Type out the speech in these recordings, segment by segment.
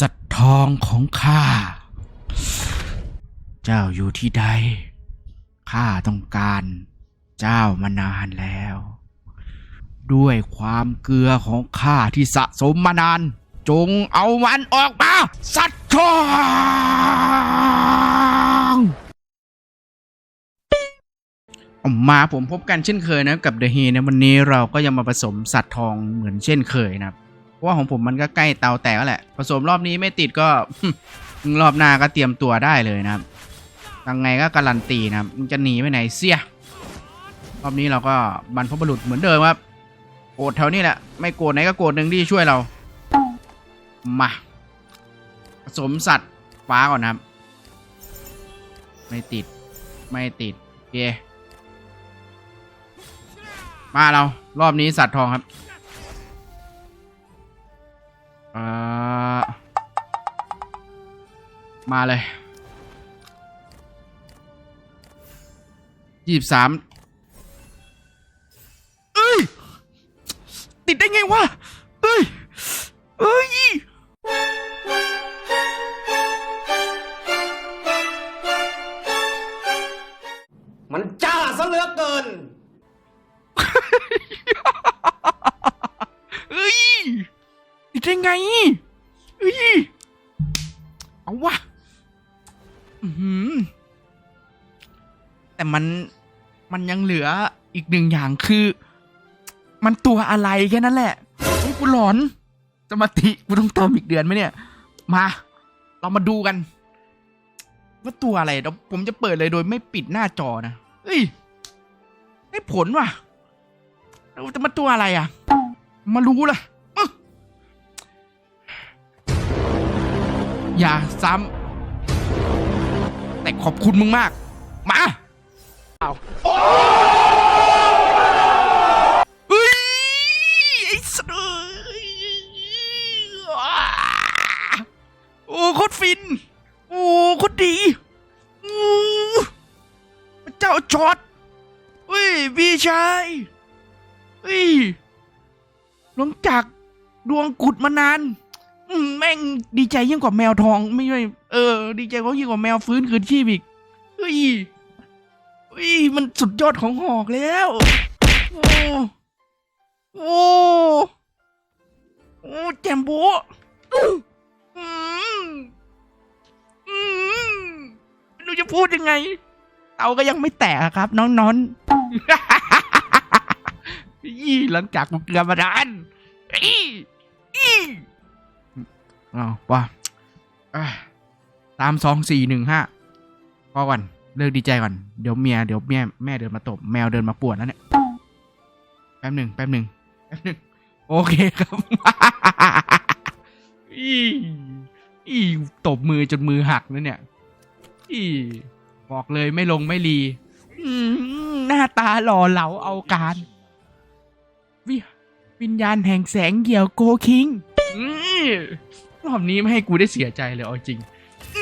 สัตว์ทองของข้า เจ้าอยู่ที่ใด ข้าต้องการเจ้ามานานแล้ว ด้วยความเกลือของข้าที่สะสมมานาน จงเอามันออกมา สัตว์ทองออกมาผมพบกันเช่นเคยนะกับเดอะเฮนะวันนี้เราก็ยังมาผสมสัตว์ทองเหมือนเช่นเคยนะครับ เพราะว่าของผมมันก็ใกล้เตาแตกแล้วแหละ ผสมรอบนี้ไม่ติดก็รอบหน้าก็เตรียมตัวได้เลยนะครับยังไงก็การันตีนะครับมันจะหนีไปไหนเสีย รอบนี้เราก็บรรพบุรุษเหมือนเดิมครับโกรธแถวนี้แหละ ไม่โกรธไหนก็โกรธหนึ่งที่ช่วยเรา มาผสมสัตว์ฟ้าก่อนนะครับ ไม่ติด ไม่ติดโอเคมาเรารอบนี้สัตว์ทองครับ มาเลยยี่สิบสามเอ้ย ติดได้ไงวะ เอ้ย เอ้ยมันจ้าซะเหลือเกินเอ้ยติดได้ไงเอ้ย เอาวะอื้อหือ แต่มันมันยังเหลืออีกหนึ่งอย่างคือ มันตัวอะไรแค่นั้นแหละโอ้ยกูหลอนสมาธิกูต้องเติมอีกเดือนไหมเนี่ย มา เรามาดูกัน ว่าตัวอะไรเดี๋ยวผมจะเปิดเลยโดยไม่ปิดหน้าจอนะเฮ้ยได้ผลว่ะเราจะมาตัวอะไรอะ มารู้เลยอึ๊ะอย่าซ้ำ แต่ขอบคุณมึงมาก มาเอาเฮ้ยไอ้สัตว์เอ้ยโอ้โคตรฟิน โอ้โคตรดีโอ้พระเจ้าจอดเฮ้ยพี่ชายเฮ้ยหลังจากดวงกุดมานาน อืมแม่งดีใจยิ่งกว่าแมวทองไม่ใช่เออ ดีใจกว่ายิ่งกว่าแมวฟื้นคืนชีพอีกเฮ้ยเฮ้ยมันสุดยอดของหอกแล้วโอ้โอ้โอ้แจมโบอืมอืมไม่รู้จะพูดยังไง เตาก็ยังไม่แตกอะครับ น้องนอน ยี่หลังจากกูเกลือมานานอีอี อ้าวว่าอะตามสองสี่หนึ่งห้าพอก่อน เลิกดีใจก่อน เดี๋ยวเมียเดี๋ยวเมียแม่เดินมาตบ แมวเดินมาปวนแล้วเนี่ย แป๊บหนึ่งแป๊บหนึ่งแป๊บหนึ่งโอเคครับอีอีตบมือจนมือหักแล้วเนี่ยอีบอกเลยไม่ลงไม่รีหน้าตาหล่อเหลาเอาการ วิวิญญาณแห่งแสงเหี่ยวโกคิง รอบนี้ไม่ให้กูได้เสียใจเลยเอาจริง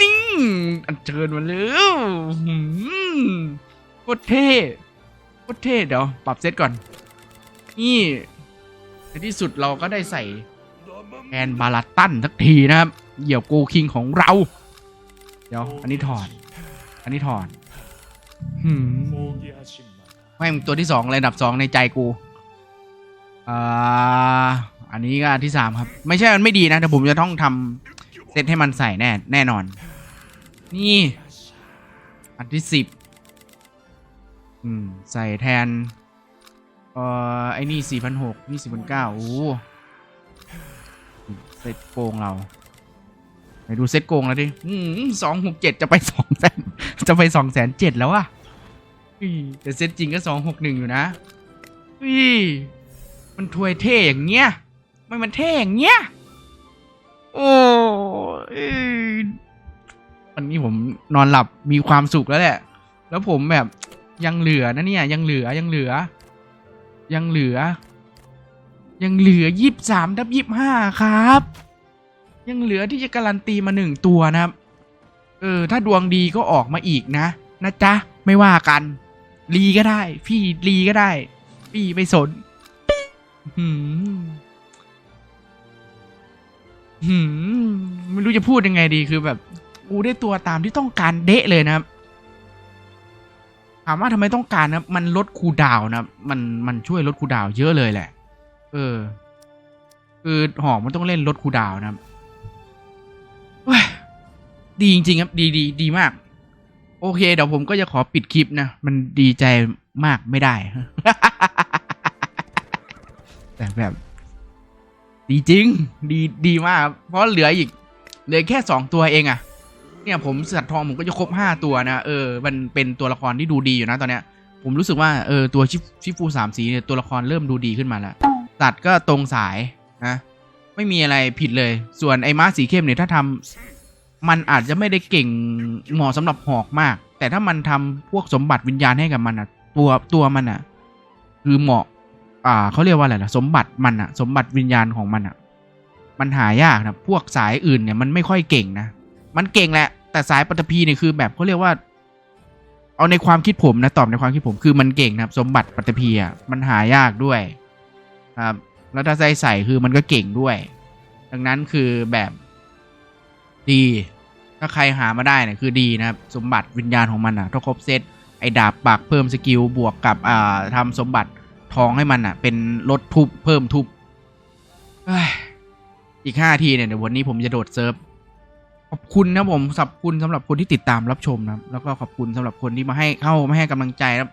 นี่อันเชิญมาแล้วหืมโคตรเท่โคตรเท่เดี๋ยว ปรับเซตก่อน นี่ในที่สุดเราก็ได้ใส่แอนบาลาตันสักทีนะครับ เหยี่ยวโกคิงของเรา เดี๋ยว อันนี้ถอด อันนี้ถอดหืมแม่งตัวที่สองเลยดับสองในใจกู อ่า อันนี้ก็ที่สามครับ ไม่ใช่มันไม่ดีนะแต่ผมจะต้องทำเซตให้มันใส่แน่แน่นอน นี่ อันที่สิบอืม ใส่แทน เอ่อ ไอ้นี่สี่พันหกนี่สี่พันเก้าโอ้เซตโกงเราไปดูเซตโกงแล้วดิสองหกเจ็ดจะไปสองแสนจะไปสองแสนเจ็ดแล้วอะแต่เซตจริงก็สองหกหนึ่งอยู่นะมันถวยเท่อย่างเงี้ย ไม่มันเท่อย่างเงี้ย โอ้วันนี้ผมนอนหลับมีความสุขแล้วแหละ แล้วผมแบบยังเหลือนะเนี่ย ยังเหลือยังเหลือ ยังเหลือ ยังเหลือยี่สิบสามทับยี่บห้าครับ ยังเหลือที่จะการันตีมาหนึ่งตัวนะครับ เออ ถ้าดวงดีก็ออกมาอีกนะนะจ๊ะ ไม่ว่ากัน รีก็ได้ พี่รีก็ได้ พี่ไม่สนหืม หืมไม่รู้จะพูดยังไงดีคือแบบ กูได้ตัวตามที่ต้องการเดะเลยนะครับถามว่าทำไมต้องการนะมันลดคูดาวนะมันมันช่วยลดคูดาวเยอะเลยแหละ เออ คือหอกมันต้องเล่นลดคูดาวนะว้ยดีจริงๆครับ ดีดีดีมาก โอเค เดี๋ยวผมก็จะขอปิดคลิปนะ มันดีใจมากไม่ได้ แต่แบบ ดีจริง ดีดีมาก เพราะเหลืออีก เหลือแค่สองตัวเองอะเนี่ยผมสัตว์ทองผมก็จะครบห้าตัวนะเออมันเป็นตัวละครที่ดูดีอยู่นะตอนเนี้ย ผมรู้สึกว่าเออตัวชิฟชิฟูสามสีเนี่ยตัวละครเริ่มดูดีขึ้นมาแล้วตัดก็ตรงสายนะไม่มีอะไรผิดเลย ส่วนไอ้ม้าสีเข้มเนี่ยถ้าทำมันอาจจะไม่ได้เก่งเหมาะสำหรับหอกมาก แต่ถ้ามันทำพวกสมบัติวิญญาณให้กับมันอะตัวตัวมันอะคือเหมาะ อ่าเขาเรียกว่าอะไรล่ะสมบัติมันอะสมบัติวิญญาณของมันอะมันหายากนะพวกสายอื่นเนี่ยมันไม่ค่อยเก่งนะมันเก่งแหละ แต่สายปัตตภีเนี่ยคือแบบเขาเรียกว่า เอาในความคิดผมนะตอบในความคิดผมคือมันเก่งนะครับ สมบัติปัตตภีอะมันหายากด้วยครับแล้วถ้าใส่ใส่คือมันก็เก่งด้วย ดังนั้นคือแบบดี ถ้าใครหามาได้เนี่ยคือดีนะครับ สมบัติวิญญาณของมันอะถ้าครบเซตไอ้ดาบปากเพิ่มสกิลบวกกับอ่าทำสมบัติ ทองให้มันอะ เป็นลดทุบเพิ่มทุบอีกห้าทีเนี่ยเดี๋ยววันนี้ผมจะโดดเซิร์ฟขอบคุณนะผมขอบคุณสำหรับคนที่ติดตามรับชมนะแล้วก็ขอบคุณสำหรับคนที่มาให้เข้ามาให้กำลังใจนะครับ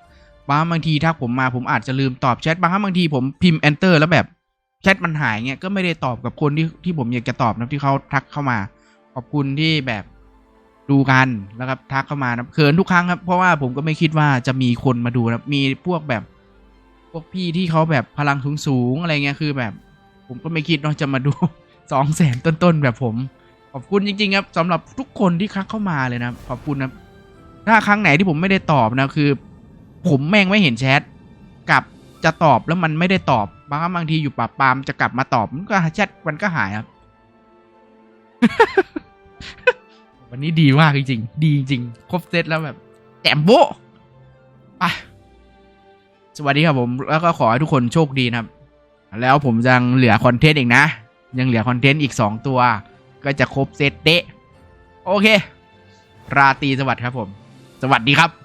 บางบางทีถ้าผมมาผมอาจจะลืมตอบแชทบางครั้งบางทีผมพิมพ์ enter แล้วแบบแชทมันหายเงี้ยก็ไม่ได้ตอบกับคนที่ที่ผมอยากจะตอบนะที่เขาทักเข้ามา ขอบคุณที่แบบดูกันแล้วครับทักเข้ามานะเขินทุกครั้งครับ เพราะว่าผมก็ไม่คิดว่าจะมีคนมาดูนะมีพวกแบบ พวกพี่ที่เขาแบบพลังสูงสูงๆอะไรเงี้ยคือแบบ ผมก็ไม่คิดว่าจะมาดูสองแสนต้นๆแบบผม ขอบคุณจริง ๆ ครับสำหรับทุกคนที่คักเข้ามาเลยนะขอบคุณนะถ้าครั้งไหนที่ผมไม่ได้ตอบนะคือ ผมแม่งไม่เห็นแชทกลับจะตอบแล้วมันไม่ได้ตอบบางครั้งบางทีอยู่ปราบปามจะกลับมาตอบมันก็แชทมันก็หายครับ วันนี้ดีมากจริงๆดีจริงครบเซตแล้วแบบแจมโบ๊ะไป วัสดีครับผม แล้วก็ขอให้ทุกคนโชคดีนะครับ แล้วผมยังเหลือคอนเทนต์อีกนะ ยังเหลือคอนเทนต์อีกสองตัว ก็จะครบเซตเดะโอเค ราตรีสวัสดิ์ครับผม สวัสดีครับ